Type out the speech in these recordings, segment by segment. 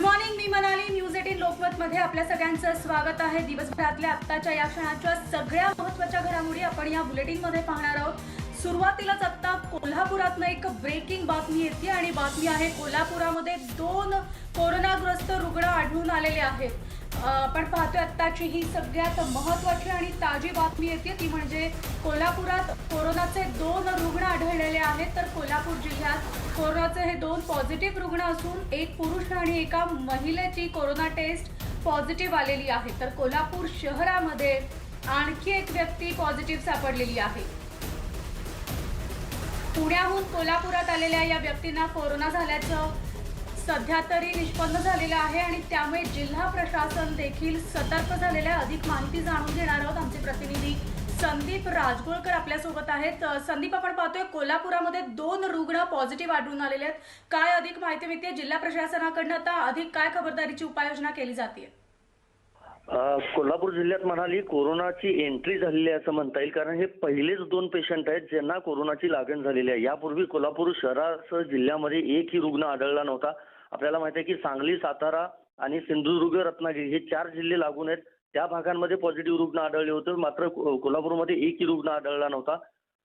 Good morning मी Manali. News eighteen Lokmat मध्ये आपल्या सगळ्यांचं स्वागत आहे. दिवसभरातल्या आत्ताच्या या क्षणाच्या सगळ्या महत्त्वाच्या घडामोडी आपण या बुलेटिनमध्ये पाहणार आहोत. सुरुवातीलाच आत्ता कोल्हापुरातनं एक ब्रेकिंग बातमी येते आणि बातमी आहे कोल्हापुरामध्ये दोन कोरोनाग्रस्त रुग्ण आढळून आलेले आहेत. आपण पाहतोय आत्ताची ही सगळ्यात महत्वाची आणि ताजी बातमी येते ती म्हणजे कोल्हापुरात कोरोनाचे दोन रुग्ण आढळलेले आहेत. तर कोल्हापूर जिल्ह्यात कोरोनाचे हे दोन पॉझिटिव्ह रुग्ण असून एक पुरुष आणि एका महिलेची कोरोना टेस्ट पॉझिटिव्ह आलेली आहे. तर कोल्हापूर शहरामध्ये आणखी एक व्यक्ती पॉझिटिव्ह सापडलेली आहे. पुण्याहून कोल्हापुरात आलेल्या या व्यक्तींना कोरोना झाल्याचं सध्या तरी निष्पन्न झालेलं आहे आणि त्यामुळे जिल्हा प्रशासन देखील सतर्क झालेलं आहे. अधिक माहिती जाणून घेणार आहोत आमचे प्रतिनिधी संदीप राजगोळकर आपल्यासोबत आहेत. संदीप आपण पाहतोय कोल्हापुरामध्ये दोन रुग्ण पॉझिटिव्ह आढळून आलेले आहेत. काय अधिक माहिती मिळते जिल्हा प्रशासनाकडनं आता अधिक काय खबरदारीची उपाययोजना केली जाते कोल्हापूर जिल्ह्यात म्हणाली कोरोनाची एंट्री झालेली आहे असं म्हणता येईल. कारण हे पहिलेच दोन पेशंट आहेत ज्यांना कोरोनाची लागण झालेली आहे. यापूर्वी कोल्हापूर शहरासह जिल्ह्यामध्ये एकही रुग्ण आढळला नव्हता. आपल्याला माहिती आहे की सांगली सातारा आणि सिंधुदुर्ग रत्नागिरी हे चार जिल्हे लागून आहेत. त्या भागांमध्ये पॉझिटिव्ह रुग्ण आढळले होते. मात्र को- कोल्हापूरमध्ये एकही रुग्ण आढळला नव्हता.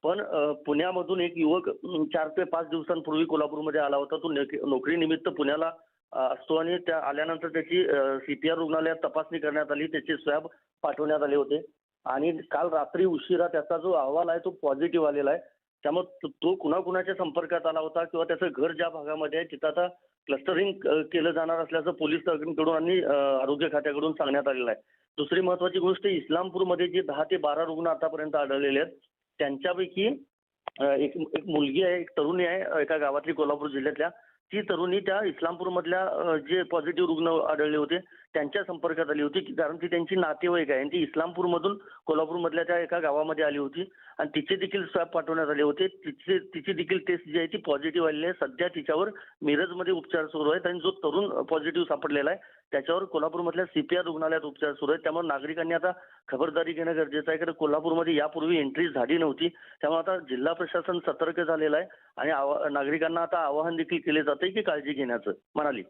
पण पुण्यामधून एक युवक चार ते पाच दिवसांपूर्वी कोल्हापूरमध्ये आला होता. तो नोकरीनिमित्त पुण्याला असतो आणि त्या आल्यानंतर त्याची सीपीआर रुग्णालयात तपासणी करण्यात आली. त्याचे स्वॅब पाठवण्यात आले होते. आणि काल रात्री उशिरा त्याचा जो अहवाल आहे तो पॉझिटिव्ह आलेला आहे. त्यामुळे तो- तो कुणाकुणाच्या संपर्कात आला होता किंवा त्याचं घर ज्या भागामध्ये आहे तिथं आता क्लस्टरिंग केलं जाणार असल्याचं पोलीसकडून आणि आरोग्य खात्याकडून सांगण्यात आलेलं आहे. दुसरी महत्वाची गोष्ट इस्लामपूरमध्ये जे दहा ते बारा रुग्ण आतापर्यंत आढळलेले आहेत त्यांच्यापैकी एक एक मुलगी आहे एक तरुणी आहे एका गावातली कोल्हापूर जिल्ह्यातल्या. ती तरुणी त्या इस्लामपूरमधल्या जे पॉझिटिव्ह रुग्ण आढळले होते त्यांच्या संपर्कात आली होती की- कारण ती त्यांची नातेवाईक आहे. आणि ती इस्लामपूरमधून कोल्हापूरमधल्या त्या एका गावामध्ये आली होती. आणि तिचे देखील स्वॅब पाठवण्यात आले होते. तिचे तिची देखील टेस्ट जी आहे ती पॉझिटिव्ह आलेली आहे. सध्या तिच्यावर मिरजमध्ये उपचार सुरू आहेत आणि जो तरुण पॉझिटिव्ह सापडलेला आहे त्याच्यावर कोल्हापूरमधल्या सीपीआर रुग्णालयात उपचार सुरू आहेत. त्यामुळे नागरिकांनी आता खबरदारी घेणं गरजेचं आहे कारण कोल्हापूरमध्ये यापूर्वी एंट्री झाली नव्हती. त्यामुळे आता जिल्हा प्रशासन सतर्क झालेलं आहे आणि नागरिकांना आता आवाहन देखील केले जाते की काळजी घेण्याचं. म्हणाली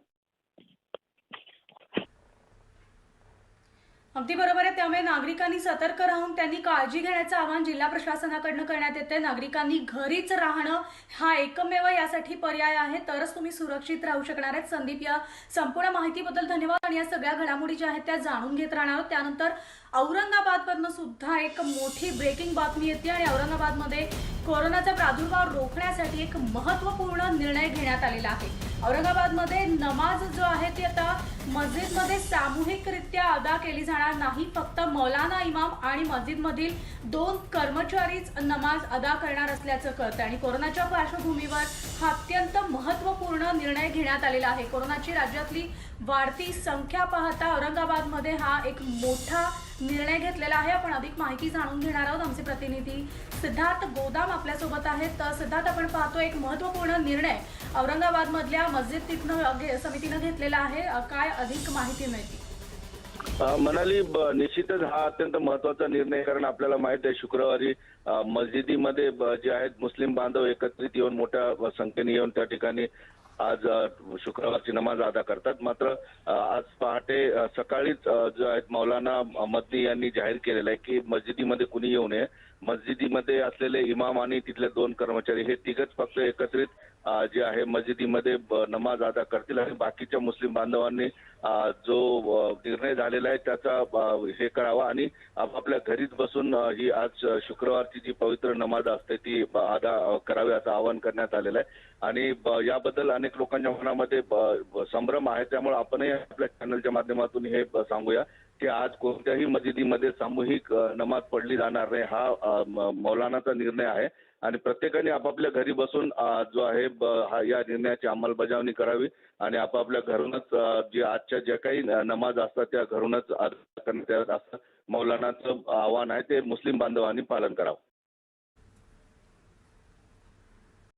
अगदी बरोबर आहे. त्यामुळे नागरिकांनी सतर्क राहून त्यांनी काळजी घेण्याचं आवाहन जिल्हा प्रशासनाकडनं करण्यात येते नागरिकांनी घरीच राहणं हा एकमेव यासाठी पर्याय आहे. तरच तुम्ही सुरक्षित राहू शकणार आहेत. संदीप या संपूर्ण माहितीबद्दल धन्यवाद. आणि या सगळ्या घडामोडी ज्या आहेत त्या जाणून घेत राहणार आहोत. त्यानंतर औरंगाबादमधनं सुद्धा एक मोठी ब्रेकिंग बातमी येते आणि औरंगाबादमध्ये कोरोनाचा प्रादुर्भाव रोखण्यासाठी एक महत्त्वपूर्ण निर्णय घेण्यात आलेला आहे. औरंगाबादमध्ये नमाज जो आहे ती आता मस्जिदमध्ये सामूहिकरित्या अदा केली जाणार नाही. फक्त मौलाना इमाम आणि मस्जिदमधील दोन कर्मचारीच नमाज अदा करणार असल्याचं कळतं आणि कोरोनाच्या पार्श्वभूमीवर हा अत्यंत महत्त्वपूर्ण निर्णय घेण्यात आलेला आहे. कोरोनाची राज्यातली वाढती संख्या पाहता औरंगाबादमध्ये हा एक मोठा निर्णय घेतलेला आहे. आपण अधिक माहिती जाणून घेणार आहोत. आमचे प्रतिनिधी सिद्धार्थ गोदाम आपल्यासोबत आहेत. तर सिद्धार्थ आपण पाहतो एक महत्त्वपूर्ण निर्णय औरंगाबादमधल्या मस्जिद तिथनं समितीनं घेतलेला आहे. काय अधिक माहिती मिळते? मनाली निश्चितच हा अत्यंत महत्त्वाचा निर्णय कारण आपल्याला माहीत आहे शुक्रवारी मस्जिदीमध्ये जे आहेत मुस्लिम बांधव एकत्रित येऊन मोठ्या संख्येने येऊन त्या ठिकाणी आज शुक्रवारची नमाज अदा करतात. मात्र आज पहाटे सकाळीच जो आहेत मौलाना मदनी यांनी जाहीर केलेलं आहे की मस्जिदीमध्ये कुणी येऊ नये. मस्जिदीमध्ये असलेले इमाम आणि तिथले दोन कर्मचारी हे तिघच फक्त एकत्रित जे आहे मस्जिदीमध्ये नमाज अदा करतील आणि बाकीच्या मुस्लिम बांधवांनी जो निर्णय झालेला आहे त्याचा हे करावा आणि आपापल्या घरीच बसून ही आज शुक्रवारची जी पवित्र नमाज असते ती अदा करावी असं आवाहन करण्यात आलेलं आहे. आणि याबद्दल अनेक लोकांच्या मनामध्ये संभ्रम आहे. त्यामुळे आपणही आपल्या चॅनलच्या माध्यमातून हे सांगूया. की आज कोणत्याही मस्जिदीमध्ये सामूहिक नमाज पडली जाणार नाही हा म- मौलानाचा निर्णय आहे. आणि प्रत्येकाने आपापल्या घरी बसून जो आहे ब- हा या निर्णयाची अंमलबजावणी करावी आणि आपापल्या घरूनच जे आजच्या ज्या काही नमाज असतात त्या घरूनच करण्यात असं मौलानाचं आव्हान आहे ते मुस्लिम बांधवांनी पालन करावं.